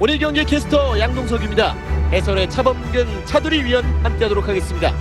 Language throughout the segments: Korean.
오늘 경기 캐스터 양동석입니다. 해설의 차범근 차두리 위원 함께하도록 하겠습니다.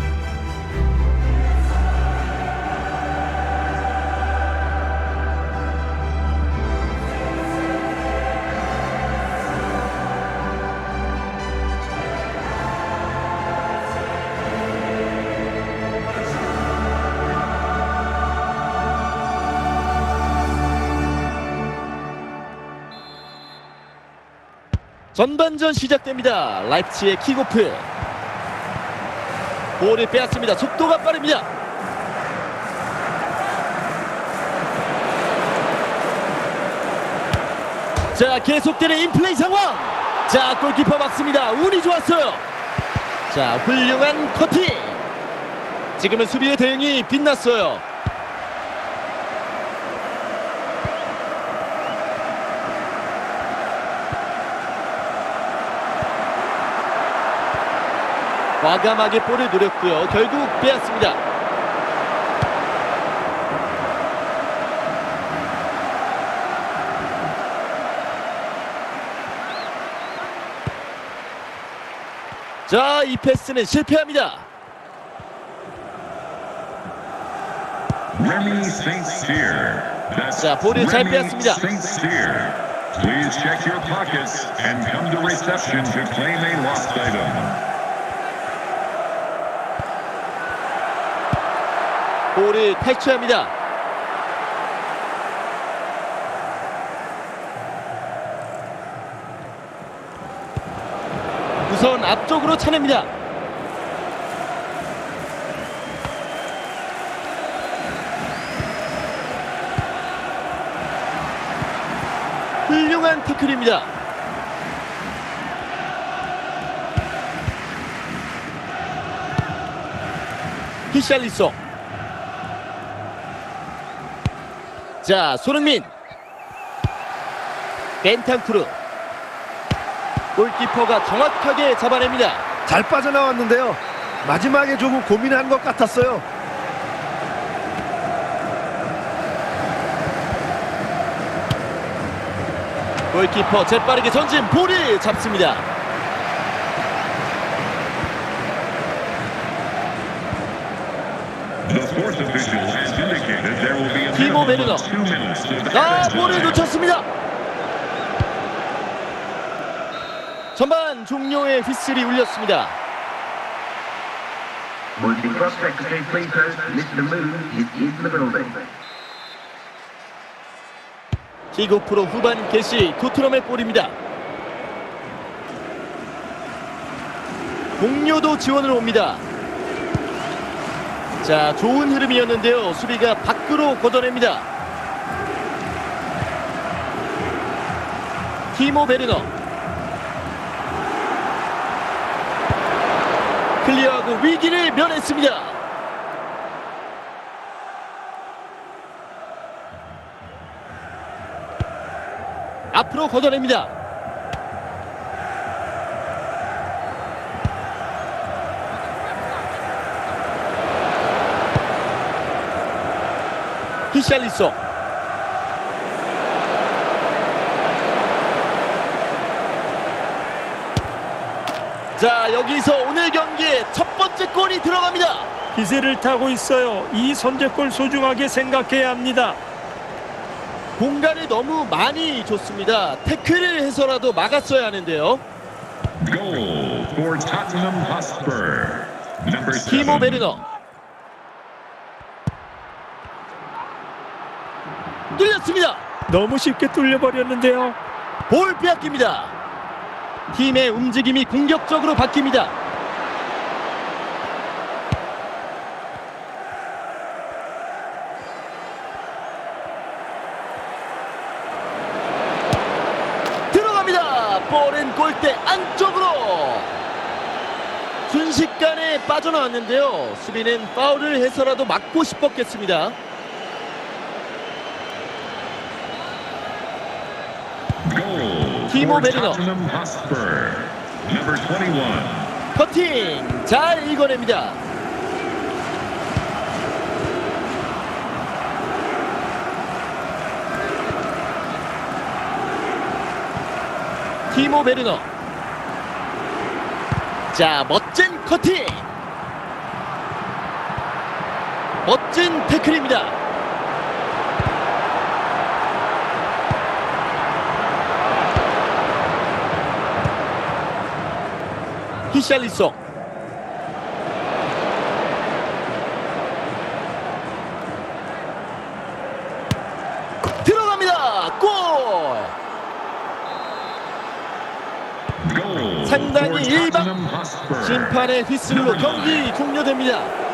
전반전 시작됩니다. 라이프치의 킥오프. 볼을 빼앗습니다. 속도가 빠릅니다. 자, 계속되는 인플레이 상황. 자, 골키퍼 막습니다. 운이 좋았어요. 자, 훌륭한 커팅. 지금은 수비의 대응이 빛났어요. 과감하게 볼을 노렸고요. 결국 빼앗습니다. 자, 이 패스는 실패합니다. 자, 볼을 잘 빼앗습니다. Please check your pockets and come to reception to claim a lost item. 볼을 탈취합니다. 우선 앞쪽으로 차냅니다. 훌륭한 태클입니다. 히샬리소 자 손흥민 벤탄쿠르 골키퍼가 정확하게 잡아냅니다 잘 빠져나왔는데요. 마지막에 조금 고민한 것 같았어요. 골키퍼 재빠르게 전진 볼을 잡습니다 minutes to 아 볼을. 놓쳤습니다 전반 종료의 휘슬이 울렸습니다 building. 킥오프로 후반 개시 토트넘의 볼입니다 동료도 지원을 옵니다 자 좋은 흐름이었는데요. 수비가 밖으로 걷어냅니다. 티모 베르너. 클리어하고 위기를 면했습니다. 앞으로 걷어냅니다 히샬리소 자 여기서 오늘 경기의 첫 번째 골이 들어갑니다 기세를 타고 있어요. 이 선제골 소중하게 생각해야 합니다. 공간을 너무 많이 줬습니다 태클을 해서라도 막았어야 하는데요 Goal for Tottenham Hotspur. Number 티모 seven. 베르 뚫렸습니다. 너무 쉽게 뚫려버렸는데요. 볼 빼앗깁니다. 팀의 움직임이 공격적으로 바뀝니다. 들어갑니다. 볼은 골대 안쪽으로. 순식간에 빠져나왔는데요. 수비는 파울을 해서라도 막고 싶었겠습니다 Number 21. 커팅 잘 읽어냅니다 티모 베르너. 자, 멋진 커팅. 멋진 태클입니다. 히샬리송. 들어갑니다. 골. 상당히 일방-. 심판의 휘슬로 경기 종료됩니다.